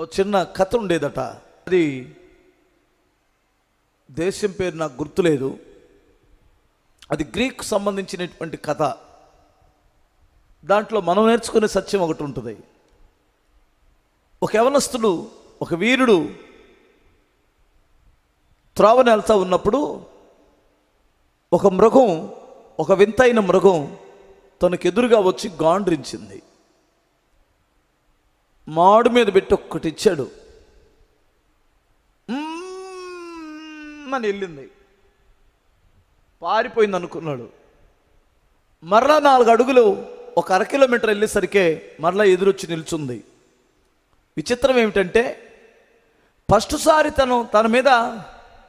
ఓ చిన్న కథ ఉండేదట. అది దేశం పేరు నాకు గుర్తులేదు. అది గ్రీక్ సంబంధించినటువంటి కథ. దాంట్లో మనం నేర్చుకునే సత్యం ఒకటి ఉంటుంది. ఒక యవనస్తుడు ఒక వీరుడు త్రావని వెళ్తూ ఉన్నప్పుడు ఒక మృగం ఒక వింతైన మృగం తనకు ఎదురుగా వచ్చి గాండ్రించింది. మాడు మీద పెట్టి ఒక్కటి ఇచ్చాడు. అని వెళ్ళింది. పారిపోయింది అనుకున్నాడు. మరలా నాలుగు అడుగులు ఒక అర కిలోమీటర్ వెళ్ళేసరికే మరలా ఎదురొచ్చి నిల్చుంది. విచిత్రం ఏమిటంటే ఫస్ట్ సారి తను తన మీద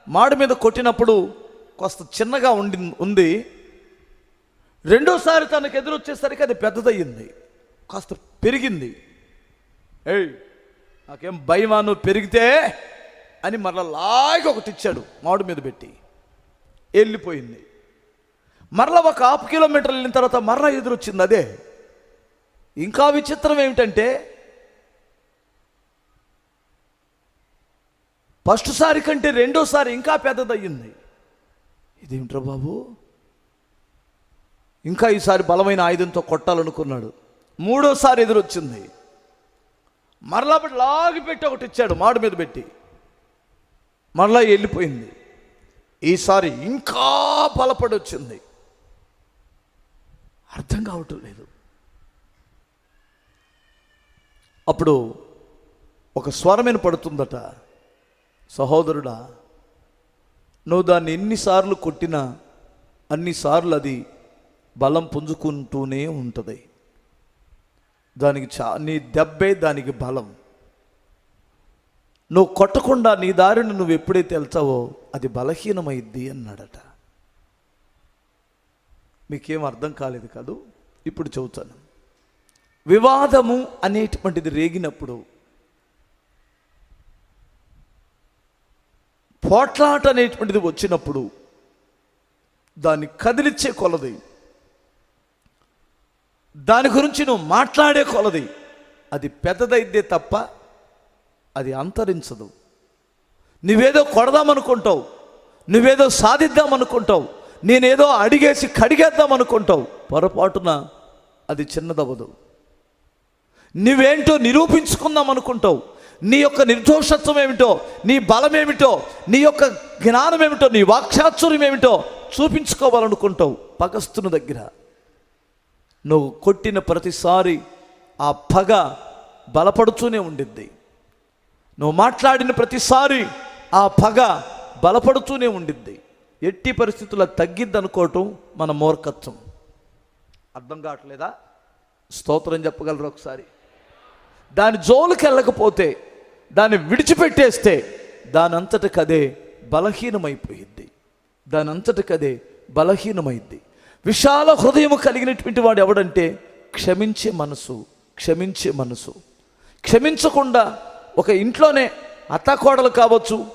మాడు మీద కొట్టినప్పుడు కాస్త చిన్నగా ఉండి ఉంది. రెండోసారి తనకు ఎదురొచ్చేసరికి అది పెద్దదయ్యింది. కాస్త పెరిగింది. ఏయ్ నాకేం భయమా? నువ్వు పెరిగితే అని మరలా లాగి ఒకటి ఇచ్చాడు మాడు మీద పెట్టి. వెళ్ళిపోయింది. మరలా ఒక హాఫ్ కిలోమీటర్ వెళ్ళిన తర్వాత మరలా ఎదురొచ్చింది అదే. ఇంకా విచిత్రం ఏమిటంటే ఫస్ట్ సారి కంటే రెండోసారి ఇంకా పెద్దదయ్యింది. ఇదేమిట్రా బాబు? ఇంకా ఈసారి బలమైన ఆయుధంతో కొట్టాలనుకున్నాడు. మూడోసారి ఎదురొచ్చింది. మరలా పెట్టి లాగి పెట్టి ఒకటి ఇచ్చాడు మాడు మీద పెట్టి. మరలా వెళ్ళిపోయింది. ఈసారి ఇంకా బలపడి వచ్చింది. అర్థం కావటం లేదు. అప్పుడు ఒక స్వరమైన పడుతుందట సహోదరుడా నువ్వు దాన్ని ఎన్నిసార్లు కొట్టినా అన్నిసార్లు అది బలం పుంజుకుంటూనే ఉంటుంది. దానికి చా నీ దెబ్బే దానికి బలం. నువ్వు కొట్టకుండా నీ దారిని నువ్వు ఎప్పుడైతే వెళ్తావో అది బలహీనమైద్ది అన్నాడట. మీకేం అర్థం కాలేదు కాదు? ఇప్పుడు చెబుతాను. వివాదము అనేటువంటిది రేగినప్పుడు పోట్లాట అనేటువంటిది వచ్చినప్పుడు దాన్ని కదిలిచ్చే కొలది. దాని గురించి నువ్వు మాట్లాడే కొలది. అది పెద్దదైద్దే తప్ప అది అంతరించదు. నువ్వేదో కొడదామనుకుంటావు. నువ్వేదో సాధిద్దామనుకుంటావు. నేనేదో అడిగేసి కడిగేద్దాం అనుకుంటావు పొరపాటున అది చిన్నదవ్వదు. నువ్వేంటో నిరూపించుకుందాం అనుకుంటావు నీ యొక్క నిర్దోషత్వం ఏమిటో నీ బలం ఏమిటో నీ యొక్క జ్ఞానం ఏమిటో నీ వాక్చాతుర్యం ఏమిటో చూపించుకోవాలనుకుంటావు. పగస్తుని దగ్గర. నువ్వు కొట్టిన ప్రతిసారి ఆ పగ బలపడుతూనే ఉండిద్ది. నువ్వు మాట్లాడిన ప్రతిసారి ఆ పగ బలపడుతూనే ఉండిద్ది. ఎట్టి పరిస్థితుల్లో తగ్గిద్ది అనుకోవటం మన మూర్ఖత్వం. అర్థం కావట్లేదా? స్తోత్రం చెప్పగలరు ఒకసారి? దాని జోలికి వెళ్ళకపోతే దాన్ని విడిచిపెట్టేస్తే దాని అంతటికదే బలహీనమైపోయింది దాని అంతటికదే బలహీనమైంది విశాల హృదయం కలిగినటువంటి వాడు ఎవడంటే క్షమించే మనసు క్షమించే మనసు. క్షమించకుండా ఒక ఇంట్లోనే అత్తకోడలు కావచ్చు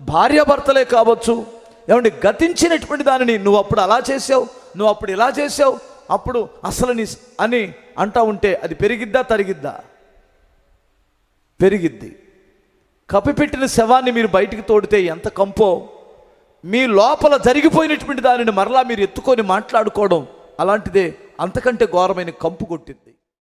భార్యాభర్తలే కావచ్చు ఏమంటే గతించినటువంటి దానిని నువ్వు అప్పుడు అలా చేసావు నువ్వు అప్పుడు ఇలా చేసావు అప్పుడు అసలు నీ అని అంటా ఉంటే అది పెరిగిద్దా తరిగిద్దా? పెరిగిద్ది. కప్పిపెట్టిన శవాన్ని మీరు బయటికి తోడితే ఎంత కంపో మీ లోపల జరిగిపోయినటువంటి దానిని మరలా మీరు ఎత్తుకొని మాట్లాడుకోవడం అలాంటిదే అంతకంటే ఘోరమైన కంపు కొట్టింది.